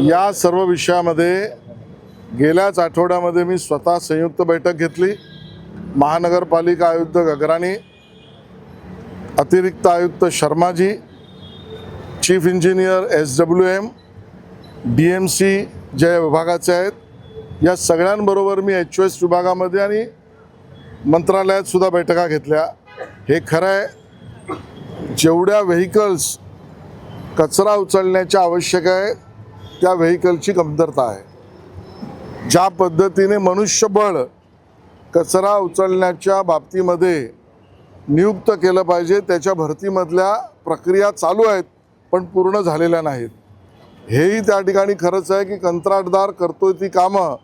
या सर्व विषयामध्ये गेल्याच आठवड्यामध्ये मी स्वतः संयुक्त बैठक घेतली. महानगरपालिका आयुक्त गगराणी अतिरिक्त आयुक्त Sharmaji chief engineer S W M D M C ज्या विभागाचे आहेत या सगळ्यांबरोबर मी एच ओ एस विभागामध्ये आणि मंत्रालयात सुद्धा बैठका घेतल्या. हे खरं आहे जेवढ्या व्हेकल्स कचरा उचलण्याच्या आवश्यक आहे त्या व्हेकलची कमतरता आहे. ज्या पद्धतीने मनुष्यबळ कचरा उचलण्याच्या बाबतीमध्ये नियुक्त केलं पाहिजे त्याच्या भरतीमधल्या प्रक्रिया चालू आहेत पण पूर्ण झालेल्या नाहीत. हेही त्या ठिकाणी खरंच आहे की कंत्राटदार करतोय ती कामं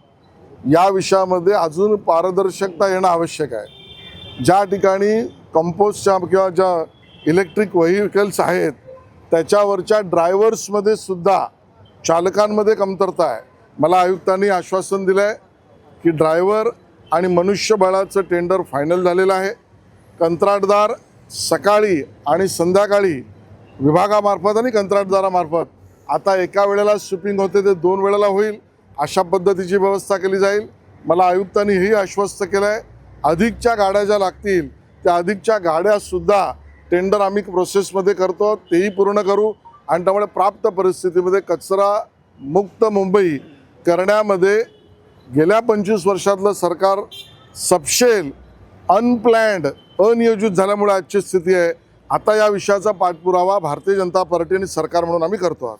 या विषयामध्ये अजून पारदर्शकता येणं आवश्यक आहे. ज्या ठिकाणी कंपोस्टच्या किंवा ज्या इलेक्ट्रिक व्हेकल्स आहेत त्याच्यावरच्या ड्रायव्हर्समध्ये सुद्धा चालकांमध्ये कमतरता आहे. मला आयुक्तांनी आश्वासन दिलं आहे की ड्रायव्हर आणि मनुष्यबळाचं टेंडर फायनल झालेलं आहे. कंत्राटदार सकाळी आणि संध्याकाळी विभागामार्फत आणि कंत्राटदारामार्फत. आता एका वेळेला शिपिंग होते ते दोन वेळेला होईल. अशा पद्धतीची व्यवस्था केली जाईल. मला आयुक्तांनी हेही आश्वस्त केलं आहे अधिकच्या गाड्या ज्या लागतील त्या अधिकच्या गाड्यासुद्धा टेंडर आम्ही प्रोसेसमध्ये करतो. तेही पूर्ण करू. आणि त्यामुळे प्राप्त परिस्थितीमध्ये कचरा मुक्त मुंबई करण्यामध्ये गेल्या पंचवीस वर्षातलं सरकार सपशेल अनप्लॅन्ड अनियोजित झाल्यामुळे आजची स्थिती आहे. आता या विषयाचा पाठपुरावा भारतीय जनता पार्टी आणि सरकार म्हणून आम्ही करतो आहोत.